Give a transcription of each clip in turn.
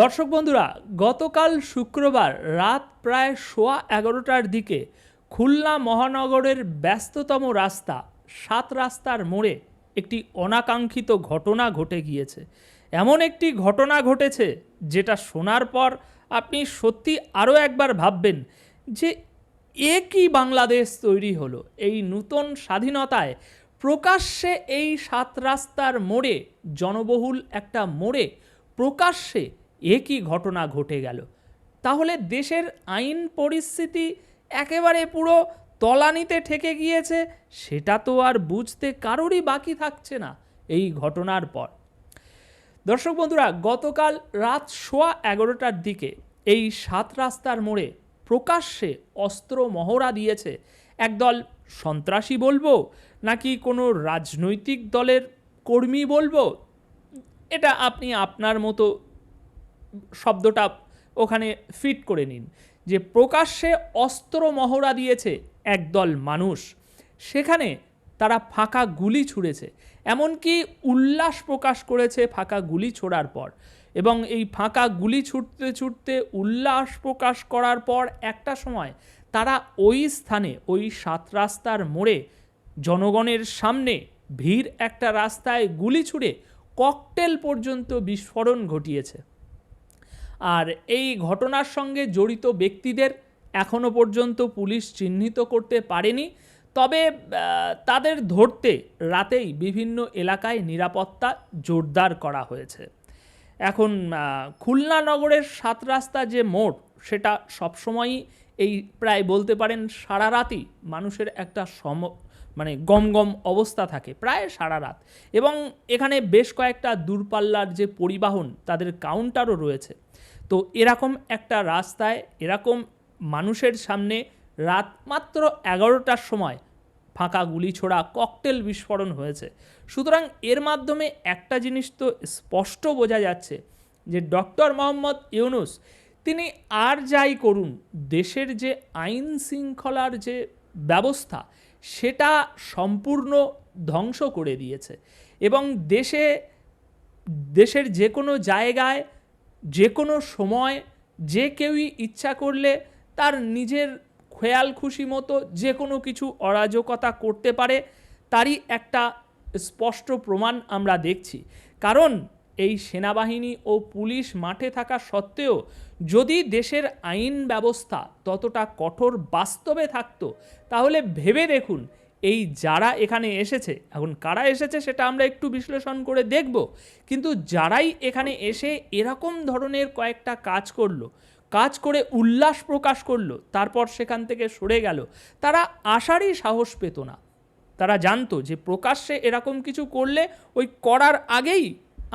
দর্শক বন্ধুরা, গতকাল শুক্রবার রাত প্রায় সোয়া এগারোটার দিকে খুলনা মহানগরের ব্যস্ততম রাস্তা, সাত রাস্তার মোড়ে একটি অনাকাঙ্ক্ষিত ঘটনা ঘটে গিয়েছে। এমন একটি ঘটনা ঘটেছে যেটা শোনার পর আপনি সত্যি আরও একবার ভাববেন যে, এ কি বাংলাদেশ তৈরি হলো? এই নূতন স্বাধীনতায় প্রকাশ্যে এই সাত রাস্তার মোড়ে, জনবহুল একটা মোড়ে প্রকাশ্যে এ কি ঘটনা ঘটে গেল। তাহলে দেশের আইন পরিস্থিতি একেবারে পুরো তলানিতে ঠেকে গিয়েছে, সেটা তো আর বুঝতে কারোরই বাকি থাকছে না এই ঘটনার পর। দর্শক বন্ধুরা, গতকাল রাত সোয়া এগারোটার দিকে এই সাত রাস্তার মোড়ে প্রকাশ্যে অস্ত্র মহড়া দিয়েছে একদল সন্ত্রাসী বলব, নাকি কোনো রাজনৈতিক দলের কর্মী বলব, এটা আপনি আপনার মতো শব্দটা ওখানে ফিট করে নিন। যে প্রকাশ্যে অস্ত্র মহড়া দিয়েছে একদল মানুষ, সেখানে তারা ফাঁকা গুলি ছুঁড়েছে। এমনকি উল্লাস প্রকাশ করেছে ফাঁকা গুলি ছোড়ার পর। এবং এই ফাঁকা গুলি ছুটতে ছুটতে উল্লাস প্রকাশ করার পর একটা সময় তারা ওই স্থানে, ওই সাত রাস্তার মোড়ে জনগণের সামনে ভিড় একটা রাস্তায় গুলি ছুড়ে ককটেল পর্যন্ত বিস্ফোরণ ঘটিয়েছে। আর এই ঘটনার সঙ্গে জড়িত ব্যক্তিদের এখনও পর্যন্ত পুলিশ চিহ্নিত করতে পারেনি। তবে তাদের ধরতে রাতেই বিভিন্ন এলাকায় নিরাপত্তা জোরদার করা হয়েছে। এখন খুলনা নগরের সাত রাস্তা যে মোড়, সেটা সবসময়ই এই প্রায় বলতে পারেন সারা রাতই মানুষের একটা সম মানে গম গম অবস্থা থাকে, প্রায় সারা রাত। এবং এখানে বেশ কয়েকটা দূরপাল্লার যে পরিবহন, তাদের কাউন্টারও রয়েছে। তো এরকম একটা রাস্তায়, এরকম মানুষের সামনে রাত মাত্র এগারোটার সময় ফাঁকা গুলি ছোড়া ককটেল বিস্ফোরণ হয়েছে। সুতরাং এর মাধ্যমে একটা জিনিস তো স্পষ্ট বোঝা যাচ্ছে, যে ডক্টর মোহাম্মদ ইউনুস, তিনি আর যাই করুন, দেশের যে আইন শৃঙ্খলার যে ব্যবস্থা সেটা সম্পূর্ণ ধ্বংস করে দিয়েছে। এবং দেশে, দেশের যে কোনো জায়গায়, যে কোনো সময়, যে কেউই ইচ্ছা করলে তার নিজের খেয়াল খুশি মতো যে কোনো কিছু অরাজকতা করতে পারে, তারই একটা স্পষ্ট প্রমাণ আমরা দেখছি। কারণ এই সেনাবাহিনী ও পুলিশ মাঠে থাকা সত্ত্বেও যদি দেশের আইন ব্যবস্থা ততটা কঠোর বাস্তবে থাকতো, তাহলে ভেবে দেখুন এই যারা এখানে এসেছে, এখন কারা এসেছে সেটা আমরা একটু বিশ্লেষণ করে দেখব। কিন্তু যারাই এখানে এসে এরকম ধরনের কয়েকটা কাজ করল, কাজ করে উল্লাস প্রকাশ করল, তারপর সেখান থেকে সরে গেল, তারা আসারই সাহস পেত না। তারা জানতো যে প্রকাশ্যে এরকম কিছু করলে ওই করার আগেই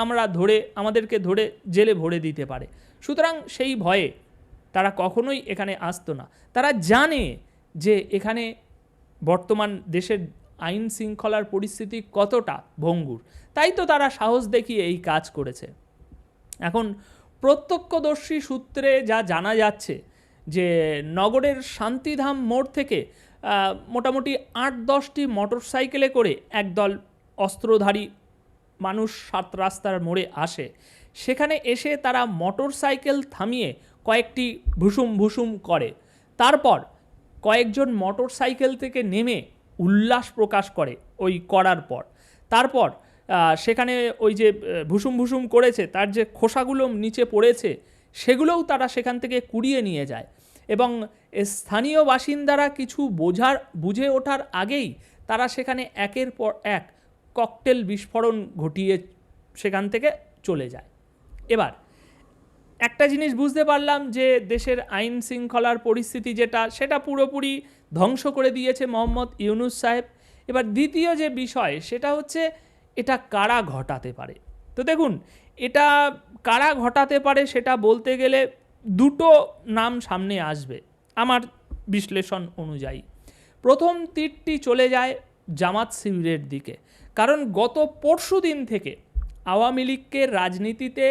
আমরা ধরে, আমাদেরকে ধরে জেলে ভরে দিতে পারে। সুতরাং সেই ভয়ে তারা কখনোই এখানে আসতো না। তারা জানে যে এখানে বর্তমান দেশের আইন শৃঙ্খলার পরিস্থিতি কতটা ভঙ্গুর। তাই তো তারা সাহস দেখিয়ে এই কাজ করেছে। এখন প্রত্যক্ষদর্শী সূত্রে যা জানা যাচ্ছে যে নগরের শান্তিধাম মোড় থেকে মোটামুটি আট দশটি মোটরসাইকেলে করে একদল অস্ত্রধারী মানুষ সাত রাস্তার মোড়ে আসে। সেখানে এসে তারা মোটরসাইকেল থামিয়ে কয়েকটি ভুসুম ভুসুম করে। তারপর কয়েকজন মোটরসাইকেল থেকে নেমে উল্লাস প্রকাশ করে ওই করার পর। তারপর সেখানে ওই যে ভুসুম ভুসুম করেছে, তার যে খোসাগুলো নিচে পড়েছে, সেগুলোও তারা সেখান থেকে কুড়িয়ে নিয়ে যায়। এবং স্থানীয় বাসিন্দারা কিছু বোঝার, বুঝে ওঠার আগেই তারা সেখানে একের পর এক ককটেল বিস্ফোরণ ঘটিয়ে সেখান থেকে চলে যায়। এবার, একটা জিনিস বুঝতে পারলাম যে দেশের আইন শৃঙ্খলার পরিস্থিতি যেটা, সেটা পুরোপুরি ধ্বংস করে দিয়েছে মোহাম্মদ ইউনুস সাহেব। এবার দ্বিতীয় যে বিষয়, সেটা হচ্ছে এটা কারা ঘটাতে পারে? তো দেখুন, এটা কারা ঘটাতে পারে সেটা বলতে গেলে দুটো নাম সামনে আসবে আমার বিশ্লেষণ অনুযায়ী। প্রথম তীরটি চলে যায় জামাত শিবিরের দিকে। কারণ গত পরশু দিন থেকে আওয়ামী লীগকে রাজনীতিতে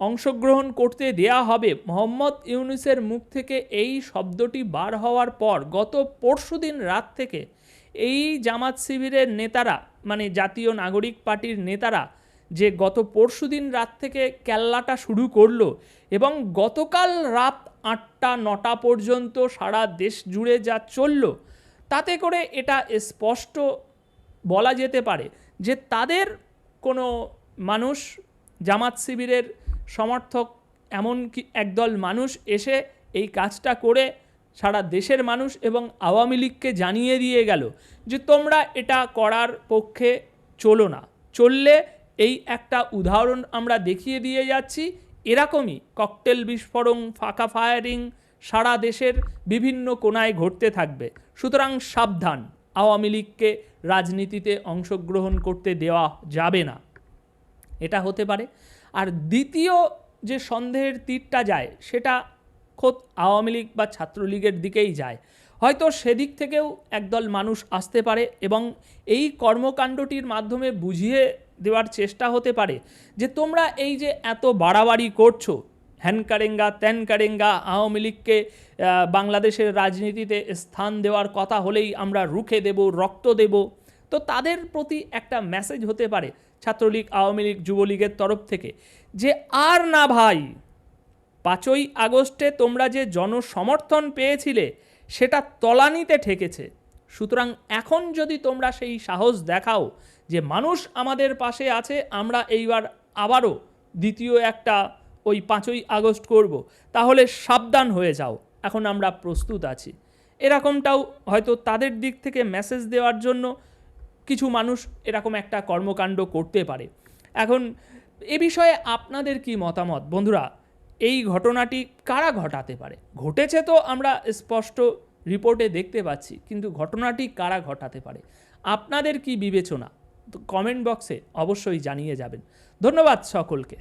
অংশগ্রহণ করতে দেয়া হবে। মোহাম্মদ ইউনুসের মুখ থেকে এই শব্দটি বার হওয়ার পর গত পরশুদিন রাত থেকে এই জামাত শিবিরের নেতারা মানে জাতীয় নাগরিক পার্টির নেতারা যে গত পরশুদিন রাত থেকে কেল্লাটা শুরু করল এবং গতকাল রাত আটটা, নটা পর্যন্ত সারা দেশ জুড়ে যা চলল, তাতে করে এটা স্পষ্ট বলা যেতে পারে যে তাদের কোনো মানুষ, জামাত শিবিরের সমর্থক, এমন কি একদল মানুষ এসে এই কাজটা করে সারা দেশের মানুষ এবং আওয়ামী লীগকে জানিয়ে দিয়ে গেল যে তোমরা এটা করার পক্ষে চলো না। চললে এই একটা উদাহরণ আমরা দেখিয়ে দিয়ে যাচ্ছি। এরকমই ককটেল বিস্ফোরণ, ফাঁকা ফায়ারিং সারা দেশের বিভিন্ন কোনায় ঘটতে থাকবে। সুতরাং সাবধান। আওয়ামী লীগকে রাজনীতিতে অংশগ্রহণ করতে দেওয়া যাবে না। এটা হতে পারে। আর দ্বিতীয় যে সন্দেহের তীরটা যায়, সেটা খোদ আওয়ামী লীগ বা ছাত্রলীগের দিকেই যায়। হয়তো সেদিক থেকেও একদল মানুষ আসতে পারে এবং এই কর্মকাণ্ডটির মাধ্যমে বুঝিয়ে দেওয়ার চেষ্টা হতে পারে যে তোমরা এই যে এত বাড়াবাড়ি করছ হ্যান কারেঙ্গা, ত্যান কারেঙ্গা আওয়ামী লীগকে বাংলাদেশের রাজনীতিতে স্থান দেওয়ার কথা হলেই আমরা রুখে দেব, রক্ত দেব। তো তাদের প্রতি একটা মেসেজ হতে পারে ছাত্রলীগ, আওয়ামী লীগ, যুবলীগের তরফ থেকে যে, আর না ভাই, পাঁচই আগস্টে তোমরা যে জনসমর্থন পেয়েছিলে, সেটা তলানিতে ঠেকেছে। সুতরাং এখন যদি তোমরা সেই সাহস দেখাও যে, মানুষ আমাদের পাশে আছে, আমরা এইবার আবারও দ্বিতীয় একটা ওই পাঁচই আগস্ট করব, তাহলে সাবধান হয়ে যাও। এখন আমরা প্রস্তুত আছি। এরকমটাও হয়তো তাদের দিক থেকে মেসেজ দেওয়ার জন্য কিছু মানুষ এরকম একটা কর্মকাণ্ড করতে পারে। এখন এ বিষয়ে আপনাদের কি মতামত? বন্ধুরা, এই ঘটনাটি কারা ঘটাতে পারে? ঘটেছে তো আমরা স্পষ্ট রিপোর্টে দেখতে পাচ্ছি, কিন্তু ঘটনাটি কারা ঘটাতে পারে? আপনাদের কি বিবেচনা? কমেন্ট বক্সে অবশ্যই জানিয়ে যাবেন। ধন্যবাদ সকলকে।